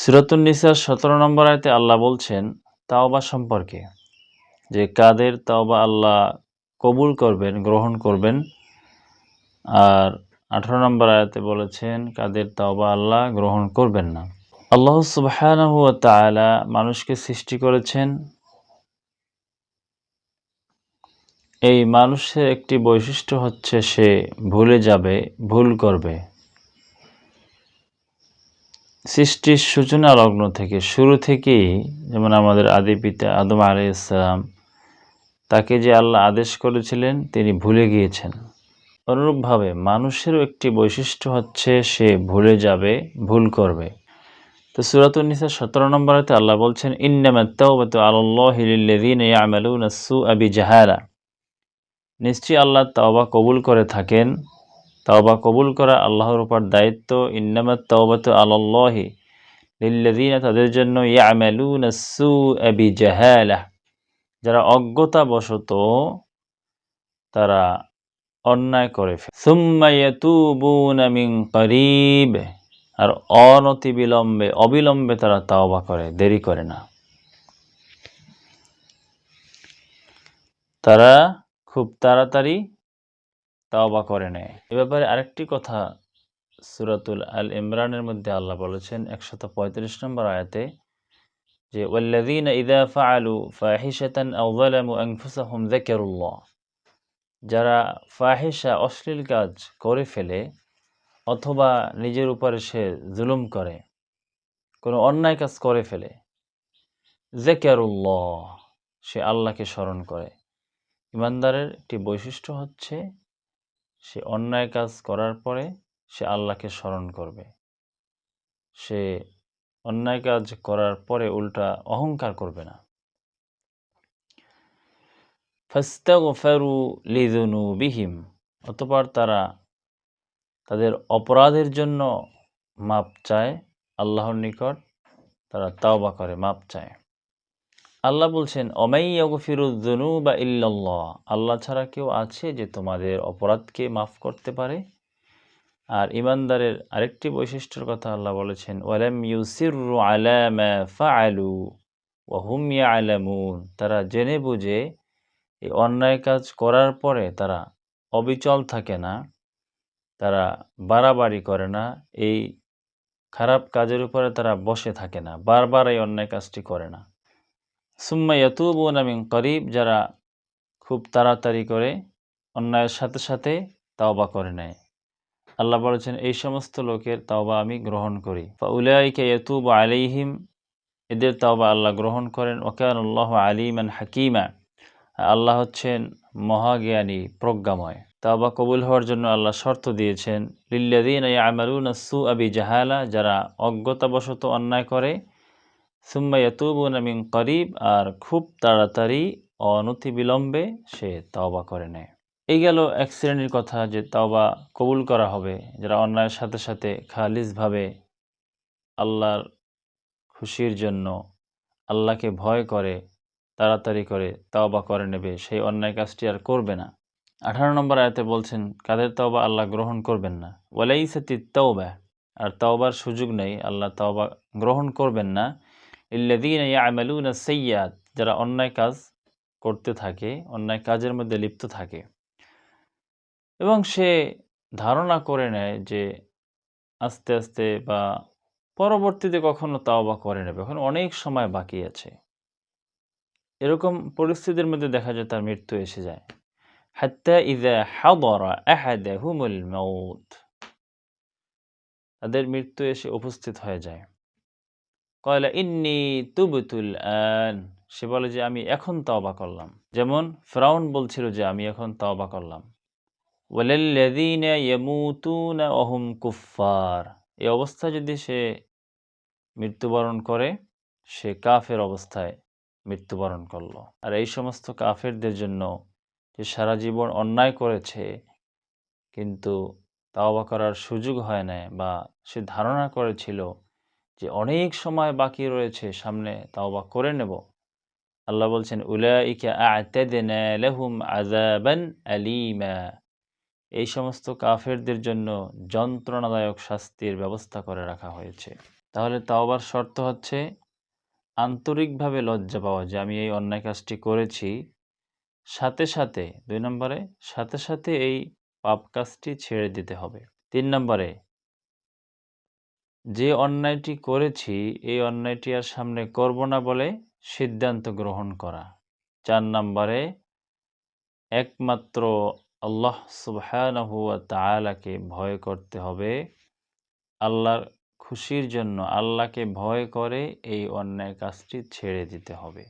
সিরাতুন নিসার সতেরো নম্বর আয়তে আল্লাহ বলছেন, তাওবা সম্পর্কে, যে কাদের তাওবা আল্লাহ কবুল করবেন, গ্রহণ করবেন। আর আঠারো নম্বর আয়াতে বলেছেন, কাদের তাওবা আল্লাহ গ্রহণ করবেন না। আল্লাহ সুবহানাহু মানুষকে সৃষ্টি করেছেন। এই মানুষের একটি বৈশিষ্ট্য হচ্ছে সে ভুলে যাবে, ভুল করবে। সৃষ্টির সূচনা লগ্ন থেকে, শুরু থেকেই যেমন আমাদের আদি পিতা আদম আলাইসালাম তাকে যে আল্লাহ আদেশ করেছিলেন, তিনি ভুলে গিয়েছেন। অনুরূপভাবে মানুষেরও একটি বৈশিষ্ট্য হচ্ছে, সে ভুলে যাবে, ভুল করবে। তো সুরাতুন্নিসা সতেরো নম্বরেতে আল্লাহ বলছেন ইন্নামাত্তাউবাতু আল্লাহিল্লাযীনা ইয়ামালুনা বিজাহালা। নিশ্চয়ই আল্লাহ তাওবা কবুল করে থাকেন। তাওবা কবুল করা আল্লাহর উপর দায়িত্ব। ইন্নামাত তাওবাতু আলাল্লাহি লিল্লাযীনা, তাদের জন্য ইয়ামালুনা সুআ বিজাহালা। যারা অজ্ঞতাবশত তারা অন্যায় করে মিন করিব। আর অনতি বিলম্বে অবিলম্বে তারা তাওবা করে, দেরি করে না। তারা খুব তাড়াতাড়ি তাওবা করে নেয়। এ ব্যাপারে আরেকটি কথা সুরাতুল আল ইমরানের মধ্যে আল্লাহ বলেছেন, একশত পঁয়ত্রিশ নম্বর আয়াতে, যে, ওয়াল্লাযীন ইদা ফাআলু ফাহিশাতান আও যারা ফাহিশা, অশ্লীল কাজ করে ফেলে অথবা নিজের উপরে সে জুলুম করে, কোনো অন্যায় কাজ করে ফেলে জেকারুল্লাহ সে আল্লাহকে স্মরণ করে। ইমানদারের একটি বৈশিষ্ট্য হচ্ছে সে অন্যায় কাজ করার পরে সে আল্লাহকে স্মরণ করবে। সে অন্যায় কাজ করার পরে উল্টা অহংকার করবে না। ফাস্তাগফারু লিযুনুবিহিম, অতঃপর তারা তাদের অপরাধের জন্য মাপ চায়, আল্লাহর নিকট তারা তাওবা করে, মাপ চায়। আল্লাহ বলছেন অমাইয়াগফিরুদ্দনু বা ইল্লাল্লাহ আল্লাহ ছাড়া কেউ আছে যে তোমাদের অপরাধকে মাফ করতে পারে? আর ইমানদারের আরেকটি বৈশিষ্ট্যের কথা আল্লাহ বলেছেন, ওয়ালাম ইউসিরু আলামা ফাআলু ওয়াহুম তারা জেনে বুঝে এই অন্যায় কাজ করার পরে তারা অবিচল থাকে না, তারা বাড়াবাড়ি করে না, এই খারাপ কাজের উপরে তারা বসে থাকে না, বারবার এই অন্যায় কাজটি করে না। সুম্মা ইয়াতুবুন আমিন করিব, যারা খুব তাড়াতাড়ি করে অন্যায়ের সাথে সাথে তাওবা করে নেয়। আল্লাহ বলেছেন, এই সমস্ত লোকের তাওবা আমি গ্রহণ করি। উলাইকে ইয়াতুব আলাইহিম, এদের তাওবা আল্লাহ গ্রহণ করেন। ওকান আল্লাহ আলিমান হাকিমা, আল্লাহ হচ্ছেন মহাজ্ঞানী, প্রজ্ঞাময়। তাওবা কবুল হওয়ার জন্য আল্লাহ শর্ত দিয়েছেন লিল্লাদিন আমারুন সু আবি জাহালা যারা অজ্ঞতাবশত অন্যায় করে সুম্মা ইয়াতুবুন মিন করিব, আর খুব তাড়াতাড়ি অনতি বিলম্বে সে তাওবা করে নেয়। এই গেল এক শ্রেণির কথা যে তাওবা কবুল করা হবে, যারা অন্যায়ের সাথে সাথে খালিজভাবে আল্লাহর খুশির জন্য আল্লাহকে ভয় করে, তাড়াতাড়ি করে তাওবা করে নেবে, সেই অন্যায় কাজটি আর করবে না। আঠারো নম্বর আয়তে বলছেন, কাদের তাওবা আল্লাহ গ্রহণ করবেন না? ওয়ালাই সাতি তাওবা, আর তাওবার সুযোগ নেই, আল্লাহ তাওবা গ্রহণ করবেন না। ইল্লাদিন ইয়ামালুনা সৈয়াদ যারা অন্যায় কাজ করতে থাকে, অন্যায় কাজের মধ্যে লিপ্ত থাকে। এবং সে ধারণা করে নেয় যে আস্তে আস্তে বা পরবর্তীতে কখনো তাও বা করে নেবে। এখন অনেক সময় বাকি আছে। এরকম পরিস্থিতির মধ্যে দেখা যায় তার মৃত্যু এসে যায়। হাত্তা ইদা হাদরা আহাদাহুমুল মাউত। তাদের মৃত্যু এসে উপস্থিত হয়ে যায়। কয়লা, ইন্নি তুবতুল আন। সে বলে যে, আমি এখন তওবা করলাম। যেমন ফ্রাউন বলছিল যে, আমি এখন তওবা করলাম। ওয়ালাল্লাযীনা ইয়ামুতুনা ওহুম কুফফার। এই অবস্থায় যদি সে মৃত্যুবরণ করে, সে কাফের অবস্থায় মৃত্যুবরণ করল। আর এই সমস্ত কাফেরদের জন্য যে সারা জীবন অন্যায় করেছে, কিন্তু তাওবা করার সুযোগ হয় না বা সে ধারণা করেছিল যে অনেক সময় বাকি রয়েছে, সামনে তাওবা করে নেব। আল্লাহ বলছেন এই সমস্ত কাফেরদের জন্য যন্ত্রণাদায়ক শাস্তির ব্যবস্থা করে রাখা হয়েছে। তাহলে তাওবার শর্ত হচ্ছে, আন্তরিকভাবে লজ্জা পাওয়া যে আমি এই অন্যায় কাজটি করেছি। সাথে সাথে, দুই নম্বরে, সাথে সাথে এই পাপ কাজটি ছেড়ে দিতে হবে। তিন নম্বরে যে অন্যায়টি করেছি, এই অন্যায়টি আর সামনে করব না বলে সিদ্ধান্ত গ্রহণ করা। চার নম্বরে, একমাত্র আল্লাহ সুবাহানহুয়া তালাকে ভয় করতে হবে। আল্লাহর খুশির জন্য আল্লাহকে ভয় করে এই অন্যায় কাজটি ছেড়ে দিতে হবে।